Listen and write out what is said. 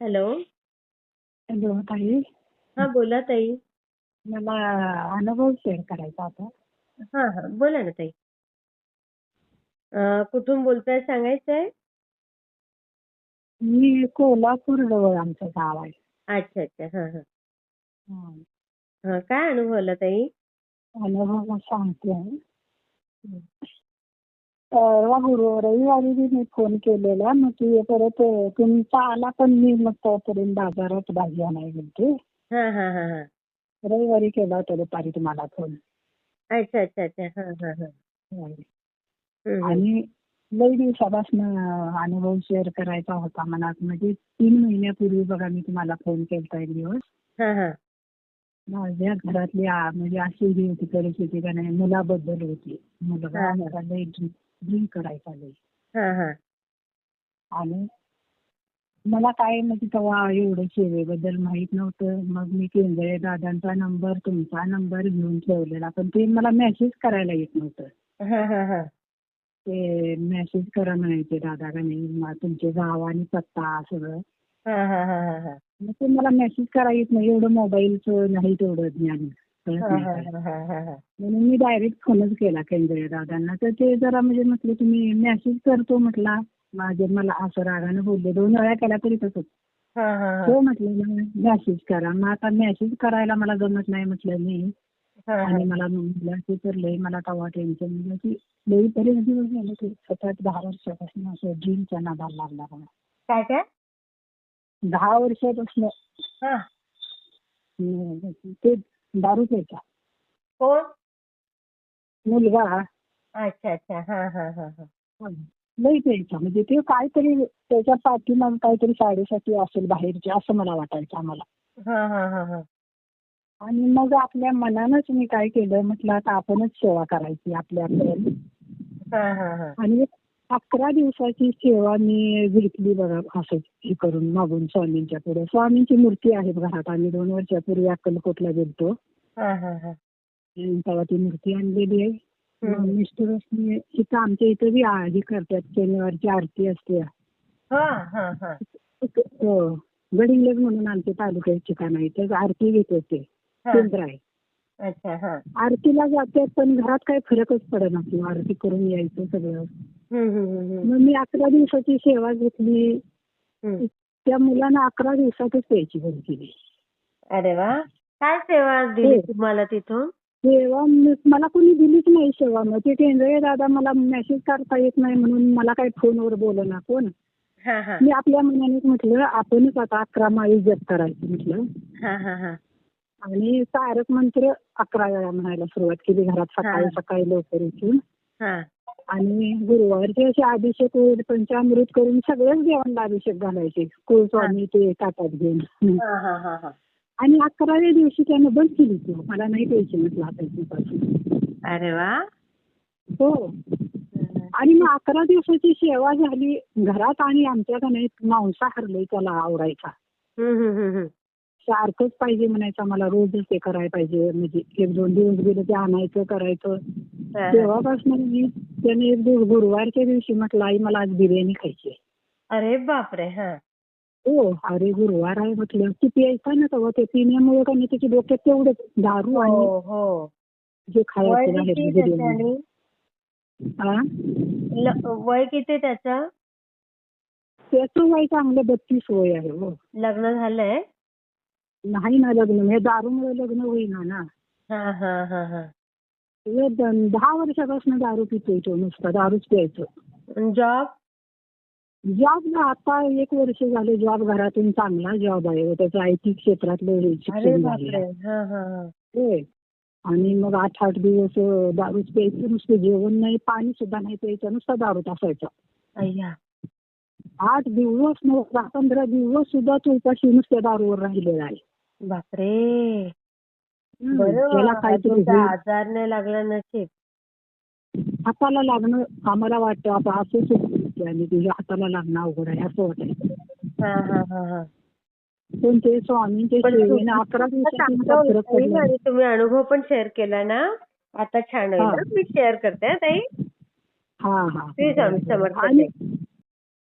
Hello. Hello ताई. हा बोला ताई. मला अनुभव शेअर करायचा होता. हा हा बोला ना ताई. अं, कुठून बोलताय सांगायचंय? मी कोल्हापूर जवळ आमचं गाव आहे. अच्छा अच्छा हा हा. हं. हा काय अनुभव आला ताई? अनुभव मग सांगते परवा गुरु रविवारी बी मी फोन केलेला. मग ती परत तुमचा आला पण मी मग तोपर्यंत बाजारात भाजी आणायला गेलते. हा हा हा हा. रविवारी केला होता दुपारी तुम्हाला फोन अच्छा अच्छा अच्छा. हा हा हा. हम्म, हम्म. आणि लई दिवसापासून अनुभव शेअर करायचा होता मनात. म्हणजे तीन महिन्यापूर्वी बघा मी तुम्हाला फोन केलता एक दिवस. हा हा. माझ्या घरातली आ- म्हणजे अशी ही होती परिस्थिती का नाही मुलाबद्दल होती. मुलगा हा. लई ड्रिंक करायचा लई हा हा. आणि मला काय म्हणजे तेव्हा एवढं सेवेबद्दल माहीत नव्हतं. मग मी केंद्रे दादांचा नंबर तुमचा नंबर घेऊन ठेवलेला पण ते मला मेसेज करायला येत नव्हतं. हा हा हा. ते मेसेज करा म्हणायचे दादा का नाही तुमचे गाव आणि पत्ता सगळं. हा हा हा हा हा. मग ते मला मेसेज करा येत नाही. एवढं मोबाईलचं नाही तेवढं ज्ञान. म्हणून मी डायरेक्ट फोनच केला केंद्रीय दादांना. तर ते जरा म्हणजे म्हटलं तुम्ही मेसेज करतो म्हटला. माझे मला असं रागानं बोलले. दोन वेळा केला तरी तसंच. हा म्हटलं मेसेज करा. मग आता मेसेज करायला मला जमत नाही म्हटलं मी. आणि मला म्हटलं की तर लई मला तेव्हा टेन्शन म्हणजे की लई तरी दिवस झाले ते सात आठ दहा वर्षापासून असं ड्रीमच्या नादाला लागला मला. काय काय? दहा वर्षापासून. ते दारू प्यायचा. कोण? मुलगा. अच्छा अच्छा. हा हा हा हा. लई प्यायचा. म्हणजे ते काहीतरी त्याच्या पाठीमाग काहीतरी साडेसाठी असेल बाहेरचे असं मला वाटायचं आम्हाला. हा हा हा हा. आणि मग आपल्या मनानंच मी काय केलं म्हटलं आता आपणच सेवा करायची आपल्या आपल्या हा हा हा. आणि एक अकरा दिवसाची सेवा मी घेतली बघा असं हे करून मागून स्वामींच्या पुढे. स्वामींची मूर्ती आहे घरात आम्ही दोन वर्षापूर्वी अक्कलकोटला गेलतो. तेव्हा ती मूर्ती आणलेली आहे. मिस्टरच इथं आमच्या इथं बी हे करतात शनिवारची आरती असते. हा गडिंग्लज म्हणून आमच्या तालुक्यात ठिकाण आहे तर आरती घेत होते. केंद्र आहे. अच्छा हा. आरतीला जाते पण घरात काही फरकच पडत नाही आरती करून यायचं सगळं. मग मी अकरा दिवसाची सेवा घेतली. त्या मुलांना अकरा दिवसातच प्यायची बंद केली. अरे वा. काय सेवा दिली हो. तुम्हाला तिथून? सेवा मला कोणी दिलीच नाही सेवा. मग ते केंद्रीय दादा मला मेसेज करता येत नाही म्हणून मला काही फोनवर बोलना कोण? हा हा. मी आपल्या मनानेच म्हटलं आपणच आता अकरा माळी जप करायची म्हटलं. आणि तारक मंत्र अकरा वेळा म्हणायला सुरुवात केली घरात सकाळी. सकाळी लवकर उठून. आणि गुरुवारचे असे अभिषेक वगैरे पंचामृत करून सगळेच जेवणला अभिषेक घालायचे. कुलस्वामी ते ताटात घेऊन. आणि अकराव्या दिवशी त्यानं बंद केली ती मला नाही द्यायची म्हटलं आता इथपासून अरे वा. हो. आणि मग अकरा दिवसाची सेवा झाली. घरात आणि आमच्याकडे नाही मांसाहार लई त्याला आवडायचा. सारखंच पाहिजे म्हणायचं मला. रोजच ते करायला पाहिजे. म्हणजे एक दोन दिवस गेले ते आणायचं करायचं. तेव्हापासून मी त्याने एक दिवस गुरुवारच्या दिवशी म्हटलं आई मला आज बिर्याणी खायची. अरे बापरे हा. हो अरे गुरुवार आहे म्हटलं. ती प्यायचा ना तेव्हा ते पिण्यामुळे का नाही त्याच्या डोक्यात तेवढंच दारू आणि हो. हो जे खायचं त्याचं? हा? वय किती त्याचं? त्याचं वय चांगलं बत्तीस वय आहे हो. लग्न झालंय? नाही ना लग्न हे दारूमुळे लग्न होईना ना. हा हा हा हा हे. दहा वर्षापासून दारू पितोय नुसता दारूच प्यायचं. जॉब? जॉब आता एक वर्ष झाले जॉब घरातून चांगला जॉब आहे त्याचं आय टी क्षेत्रातलं हे शिक्षण हा हा हा. आणि मग आठ आठ दिवस दारूच प्यायचं नुसतं जेवण नाही पाणी सुद्धा नाही प्यायचं नुसतं दारूच असायचा आठ दिवस पंधरा दिवस सुद्धा तो उपाशी नुसत्या दारूवर राहिलेला आहे. बापरे! त्याला. आजार नाही लागला नशीब हाताला लागणं आम्हाला वाटतं आता असंच होतं आणि तुझ्या हाताला लागणं अवघड आहे असं वाटायचं हा हा हा हा पण ते स्वामींचे अकरा दिवसात तुम्ही अनुभव पण शेअर केला ना आता छान होईल हा. हं. मी शेअर करते हं, ताई हा हा समर्थ ताई.